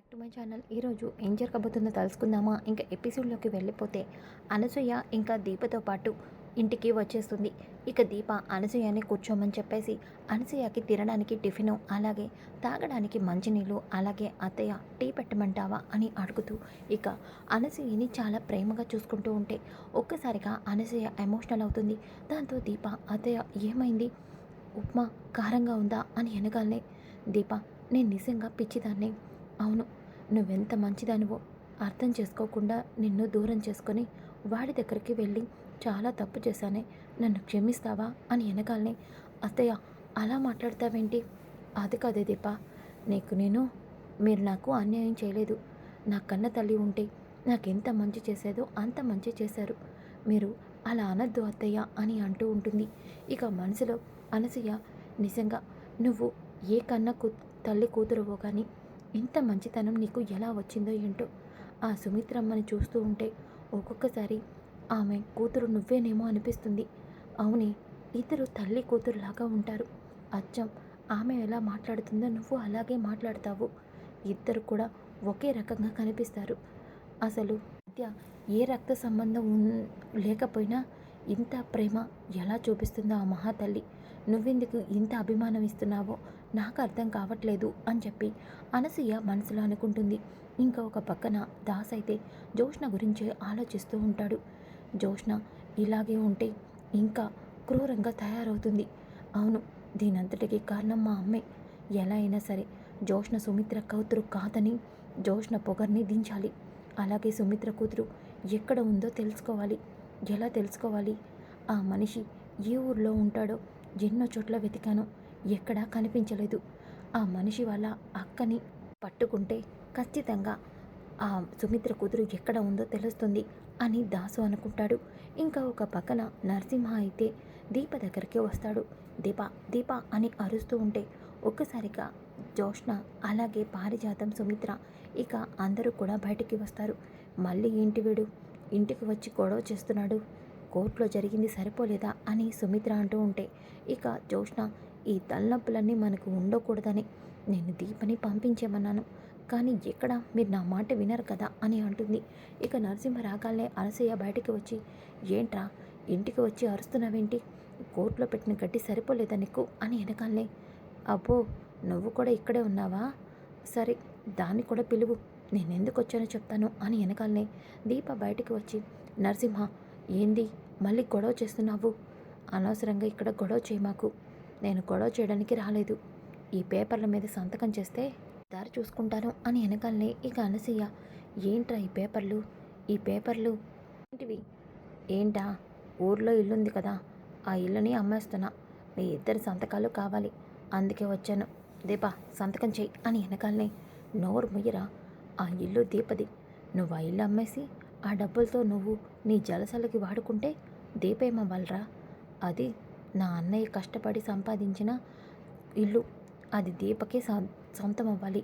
Back to my channel ఈరోజు ఏం జరగబోతుందో తెలుసుకుందామా? ఇంకా ఎపిసోడ్లోకి వెళ్ళిపోతే అనసూయ ఇంకా దీపతో పాటు ఇంటికి వచ్చేస్తుంది. ఇక దీప అనసూయని కూర్చోమని చెప్పేసి అనసూయకి తినడానికి టిఫిను అలాగే తాగడానికి మంచినీళ్ళు అలాగే అత్తయ్య టీ పెట్టమంటావా అని అడుగుతూ ఇక అనసూయని చాలా ప్రేమగా చూసుకుంటూ ఉంటే ఒక్కసారిగా అనసూయ ఎమోషనల్ అవుతుంది. దాంతో దీప అత్తయ్య ఏమైంది? ఉప్మా కారంగా ఉందా? అని అనగానే దీప నేను నిజంగా పిచ్చిదాన్ని. అవును నువ్వెంత మంచిదానివో అర్థం చేసుకోకుండా నిన్ను దూరం చేసుకొని వాడి దగ్గరికి వెళ్ళి చాలా తప్పు చేశానే నన్ను క్షమిస్తావా అని వెనకాలని అత్తయ్య అలా మాట్లాడతావేంటి? అది కాదే దీప నీకు నేను మీరు నాకు అన్యాయం చేయలేదు. నా కన్న తల్లి ఉంటే నాకెంత మంచి చేసేదో అంత మంచి చేశారు. మీరు అలా అనద్దు అత్తయ్య అని అంటూ ఉంటుంది. ఇక మనసులో అనసూయ నిజంగా నువ్వు ఏ కన్న కూ తల్లి కూతురువో కానీ ఇంత మంచితనం నీకు ఎలా వచ్చిందో ఏంటో? ఆ సుమిత్రమ్మని చూస్తూ ఉంటే ఒక్కొక్కసారి ఆమె కూతురు నువ్వేనేమో అనిపిస్తుంది. అవునే ఇద్దరు తల్లి కూతురులాగా ఉంటారు. అచ్చం ఆమె ఎలా మాట్లాడుతుందో నువ్వు అలాగే మాట్లాడతావు. ఇద్దరు కూడా ఒకే రకంగా కనిపిస్తారు. అసలు మధ్య ఏ రక్త సంబంధం లేకపోయినా ఇంత ప్రేమ ఎలా చూపిస్తుందో ఆ మహాతల్లి. నువ్వెందుకు ఇంత అభిమానం ఇస్తున్నావో? నాకు అర్థం కావట్లేదు అని చెప్పి అనసూయ మనసులో అనుకుంటుంది. ఇంకా ఒక పక్కన దాస్ అయితే జోష్ణ గురించి ఆలోచిస్తూ ఉంటాడు. జోష్ణ ఇలాగే ఉంటే ఇంకా క్రూరంగా తయారవుతుంది. అవును దీనంతటికి కారణం మా అమ్మే. ఎలా అయినా సరే జోష్ణ సుమిత్ర కూతురు కాదని జోష్ణ పొగర్ని దించాలి. అలాగే సుమిత్ర కూతురు ఎక్కడ ఉందో తెలుసుకోవాలి. ఎలా తెలుసుకోవాలి? ఆ మనిషి ఏ ఊర్లో ఉంటాడో ఎన్నో చోట్ల వెతికాను. ఎక్కడా కనిపించలేదు. ఆ మనిషి వాళ్ళ అక్కని పట్టుకుంటే ఖచ్చితంగా ఆ సుమిత్ర కూతురు ఎక్కడ ఉందో తెలుస్తుంది అని దాసు అనుకుంటాడు. ఇంకా ఒక పక్కన నరసింహ అయితే దీప దగ్గరికి వస్తాడు. దీప దీప అని అరుస్తూ ఉంటే ఒక్కసారిగా జోష్ణ అలాగే పారిజాతం సుమిత్ర ఇక అందరూ కూడా బయటికి వస్తారు. మళ్ళీ ఇంటి వీడు? ఇంటికి వచ్చి గొడవ చేస్తున్నాడు. కోర్టులో జరిగింది సరిపోలేదా అని సుమిత్ర అంటూ ఉంటే ఇక జోష్ణ ఈ తలనొప్పులన్నీ మనకు ఉండకూడదని నేను దీపని పంపించేమన్నాను. కానీ ఎక్కడ? మీరు నా మాట వినరు కదా? అని అంటుంది. ఇక నరసింహ రాగాలనే అనసూయ బయటికి వచ్చి ఏంట్రా? ఇంటికి వచ్చి అరుస్తున్నావేంటి? కోర్టులో పెట్టిన గడ్డి సరిపోలేదా నీకు? అని వెనకాలనే అబ్బో నువ్వు కూడా ఇక్కడే ఉన్నావా? సరే దాన్ని కూడా పిలువు. నేను ఎందుకు వచ్చానో చెప్తాను. అని వెనకాలనే దీప బయటికి వచ్చి నరసింహ ఏంది? మళ్ళీ గొడవ చేస్తున్నావు? అనవసరంగా ఇక్కడ గొడవ చేయమాకు నేను గొడవ చేయడానికి రాలేదు. ఈ పేపర్ల మీద సంతకం చేస్తే దారి చూసుకుంటాను అని వెనకాలనే ఇక అనసూయ ఏంట్రా ఈ పేపర్లు? ఈ పేపర్లు ఏంటివి? ఏంటా? ఊర్లో ఇల్లుంది కదా. ఆ ఇల్లుని అమ్మేస్తున్నా. మీ ఇద్దరి సంతకాలు కావాలి. అందుకే వచ్చాను. దీపా సంతకం చెయ్యి అని వెనకాలనే నోరు ముయ్యరా. ఆ ఇల్లు దీపది. నువ్వు ఆ ఇల్లు అమ్మేసి ఆ డబ్బులతో నువ్వు నీ జలసలకి వాడుకుంటే దీపేమవ్వాలరా. అది నా అన్నయ్య కష్టపడి సంపాదించిన ఇల్లు. అది దీపకే సొంతం అవ్వాలి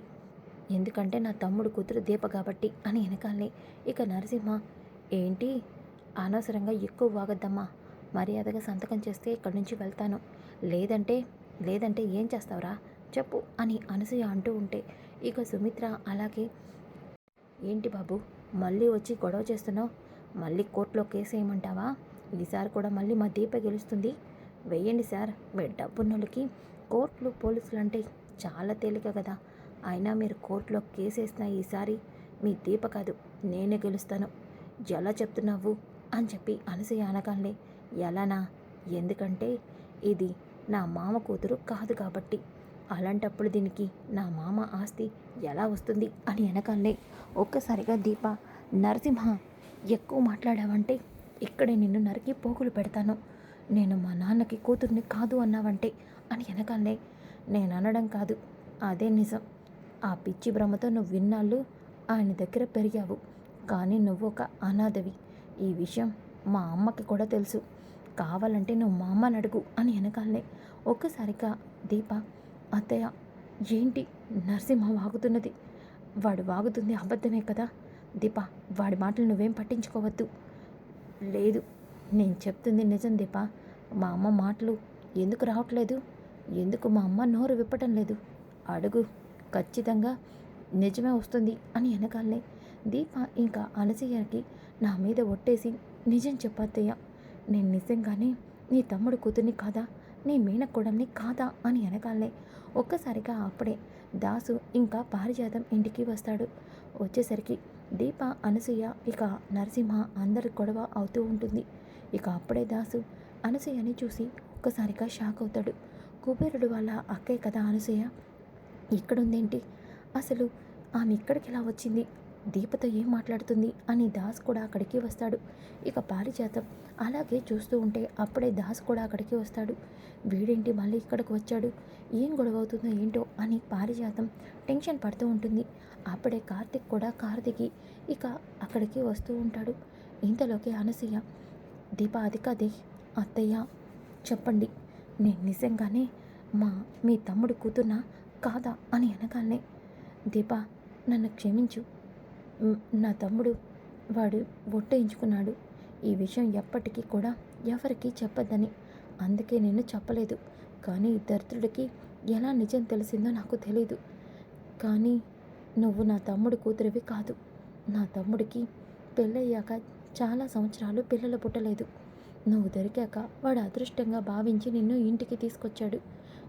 ఎందుకంటే నా తమ్ముడు కూతురు దీప కాబట్టి అని వెనకాలనే. ఇక నరసింహ ఏంటి? అనవసరంగా ఎక్కువ వాగద్దమ్మా. మర్యాదగా సంతకం చేస్తే ఇక్కడి నుంచి వెళ్తాను. లేదంటే లేదంటే ఏం చేస్తావురా? చెప్పు అని అనసూయ అంటూ ఉంటే. ఇక సుమిత్ర అలాగే ఏంటి బాబు మళ్ళీ వచ్చి గొడవ చేస్తున్నావు? మళ్ళీ కోర్టులో కేసు వేయమంటావా ఈసారి కూడా మళ్ళీ మా దీప గెలుస్తుంది. వెయ్యండి సార్. మీ డబ్బున్నోళ్ళకి కోర్టులు పోలీసులు అంటే చాలా తేలిక కదా. అయినా మీరు కోర్టులో కేసేసిన ఈసారి మీ దీప కాదు నేనే గెలుస్తాను. ఎలా చెప్తున్నావు? అని చెప్పి అనసూయ అనగానే ఎలానా? ఎందుకంటే ఇది నా మామ కూతురు కాదు కాబట్టి. అలాంటప్పుడు దీనికి నా మామ ఆస్తి ఎలా వస్తుంది? అని అనగానే ఒక్కసారిగా దీప నరసింహ ఎక్కువ మాట్లాడావంటే ఇక్కడే నిన్ను నరికి పోగులు పెడతాను. నేను మా నాన్నకి కూతుర్ని కాదు అన్నావంటే అని వెనకాలనే నేను అనడం కాదు అదే నిజం. ఆ పిచ్చి భ్రమతో నువ్వు విన్నాళ్ళు ఆయన దగ్గర పెరిగావు. కానీ నువ్వు ఒక అనాథవి. ఈ విషయం మా అమ్మకి కూడా తెలుసు. కావాలంటే నువ్వు మా అమ్మని అడుగు అని వెనకాలనే ఒక్కసారిగా దీప అత్తయ్య ఏంటి నరసింహ వాగుతున్నది? వాడు వాగుతుంది అబద్ధమే కదా? దీప వాడి మాటలు నువ్వేం పట్టించుకోవద్దు. లేదు నేను చెప్తుంది నిజం దీప. మా అమ్మ మాటలు ఎందుకు రావట్లేదు? ఎందుకు మా అమ్మ నోరు విప్పటం లేదు? అడుగు. ఖచ్చితంగా నిజమే వస్తుంది అని వెనకాలనే దీప ఇంకా అనసూయకి నా మీద ఒట్టేసి నిజం చెప్పత్తయ్య. నేను నిజంగానే నీ తమ్ముడు కూతుర్ని కాదా? నీ మేనకోడల్ని కాదా? అని వెనకాలనే ఒక్కసారిగా అప్పుడే దాసు ఇంకా పారిజాతం ఇంటికి వస్తాడు. వచ్చేసరికి దీప అనసూయ ఇక నరసింహ అందరి గొడవ అవుతూ ఉంటుంది. ఇక అప్పుడే దాసు అనసూయని చూసి ఒక్కసారిగా షాక్ అవుతాడు. కుబేరుడు వాళ్ళ అక్కే కదా అనసూయ? ఇక్కడుందేంటి అసలు ఆమె ఇక్కడికి ఎలా వచ్చింది? దీపతో ఏం మాట్లాడుతుంది? అని దాస్ కూడా అక్కడికి వస్తాడు. ఇక పారిజాతం అలాగే చూస్తూ ఉంటే అప్పుడే దాస్ కూడా అక్కడికి వస్తాడు. వీడేంటి మళ్ళీ ఇక్కడికి వచ్చాడు? ఏం గొడవ అవుతుందో ఏంటో అని పారిజాతం టెన్షన్ పడుతూ ఉంటుంది. అప్పుడే కార్తిక్ కూడా కారు దిగి ఇక అక్కడికి వస్తూ ఉంటాడు. ఇంతలోకి అనసూయ దీప అది కాదే? అత్తయ్య చెప్పండి. నేను నిజంగానే మా మీ తమ్ముడు కూతున్నా కాదా అని అనగానే దీప నన్ను క్షమించు. నా తమ్ముడు వాడు ఒట్టేయించుకున్నాడు. ఈ విషయం ఎప్పటికీ కూడా ఎవరికీ చెప్పద్దని. అందుకే నేను చెప్పలేదు. కానీ దరిద్రుడికి ఎలా నిజం తెలిసిందో నాకు తెలీదు. కానీ నువ్వు నా తమ్ముడు కూతురివి కాదు. నా తమ్ముడికి పెళ్ళయ్యాక చాలా సంవత్సరాలు పిల్లలు పుట్టలేదు నువ్వు దొరికాక వాడు అదృష్టంగా భావించి నిన్ను ఇంటికి తీసుకొచ్చాడు.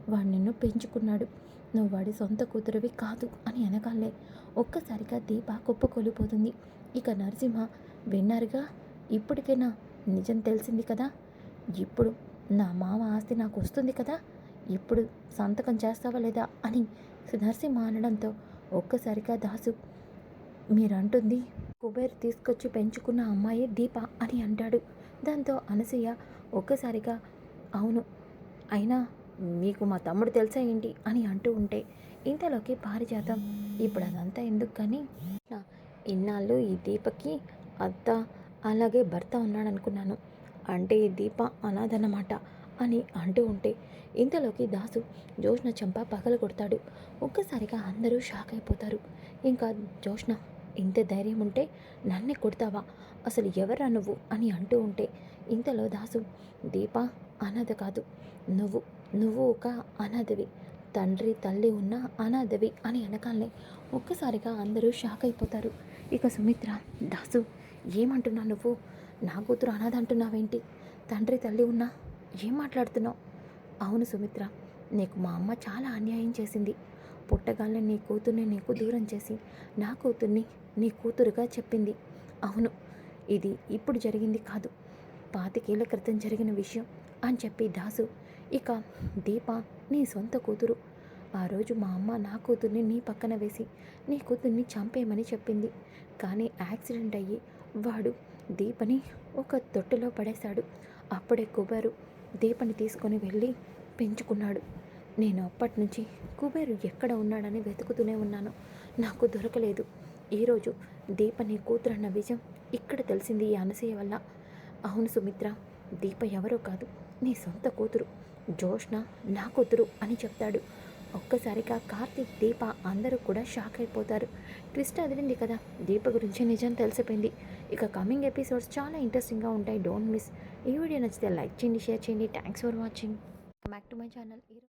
వాడు నిన్ను పెంచుకున్నాడు. నువ్వు వాడి సొంత కూతురివి కాదు అని అనగానే ఒక్కసారిగా దీప కుప్పకొలిపోతుంది ఇక నరసింహ విన్నారుగా? ఇప్పటికైనా? నిజం తెలిసింది కదా? ఇప్పుడు నా మామ ఆస్తి నాకు వస్తుంది కదా? ఇప్పుడు సంతకం చేస్తావా లేదా? అని నరసింహ అనడంతో ఒక్కసారిగా దాసు మీరంటుంది కుబేర్ తీసుకొచ్చి పెంచుకున్న అమ్మాయి దీప అని అంటాడు. దాంతో అనసూయ ఒక్కసారిగా అవును. అయినా మీకు మా తమ్ముడు తెలుసా ఏంటి? అని అంటూ ఉంటే ఇంతలోకి పారిజాతం. ఇప్పుడు అదంతా ఎందుకు కానీ ఇన్నాళ్ళు ఈ దీపకి అత్త అలాగే భర్త ఉన్నాడనుకున్నాను. అంటే ఈ దీప అనాథనమాట అని అంటూ ఉంటే ఇంతలోకి దాసు జోష్న చెంప పగల కొడతాడు ఒక్కసారిగా అందరూ షాక్ అయిపోతారు. ఇంకా జోష్న ఇంత ధైర్యం ఉంటే నన్నే కొడతావా? అసలు ఎవరా నువ్వు? అని అంటూ ఉంటే ఇంతలో దాసు దీప అనాథ కాదు. నువ్వు నువ్వు ఒక అనాథవి. తండ్రి తల్లి ఉన్న అనాథవి అని అనగానే ఒక్కసారిగా అందరూ షాక్ అయిపోతారు. ఇక సుమిత్ర దాసు ఏమంటున్నావు నువ్వు? నా కూతురు అనాథ అంటున్నావేంటి? తండ్రి తల్లి ఉన్నా ఏం మాట్లాడుతున్నావు? అవును సుమిత్ర నీకు మా అమ్మ చాలా అన్యాయం చేసింది. పుట్టగానే నీ కూతుర్ని నీకు దూరం చేసి నా కూతుర్ని నీ కూతురుగా చెప్పింది. అవును ఇది ఇప్పుడు జరిగింది కాదు. పాతికేళ్ళ క్రితం జరిగిన విషయం అని చెప్పి దాసు ఇక దీప నీ సొంత కూతురు. ఆ రోజు మా అమ్మ నా కూతుర్ని నీ పక్కన వేసి నీ కూతుర్ని చంపేయమని చెప్పింది. కానీ యాక్సిడెంట్ అయ్యి వాడు దీపని ఒక తొట్టులో పడేశాడు. అప్పుడే కుబేరు దీపని తీసుకొని వెళ్ళి పెంచుకున్నాడు. నేను అప్పటి నుంచి కుబేరు ఎక్కడ ఉన్నాడని వెతుకుతూనే ఉన్నాను. నాకు దొరకలేదు. ఈరోజు దీప నీ కూతురు అన్న విజయం ఇక్కడ తెలిసింది ఈ అనసూయ వల్ల. అవును సుమిత్ర దీప ఎవరో కాదు. నీ సొంత కూతురు. జోష్న నా కూతురు అని చెప్తాడు. ఒక్కసారిగా కార్తీక్ దీప అందరూ కూడా షాక్ అయిపోతారు. ట్విస్ట్ అదిరింది కదా. దీప గురించి నిజం తెలిసిపోయింది. ఇక కమింగ్ ఎపిసోడ్స్ చాలా ఇంట్రెస్టింగ్గా ఉంటాయి. డోంట్ మిస్ ఈ వీడియో నచ్చితే లైక్ చేయండి షేర్ చేయండి. Thanks for watching back to my channel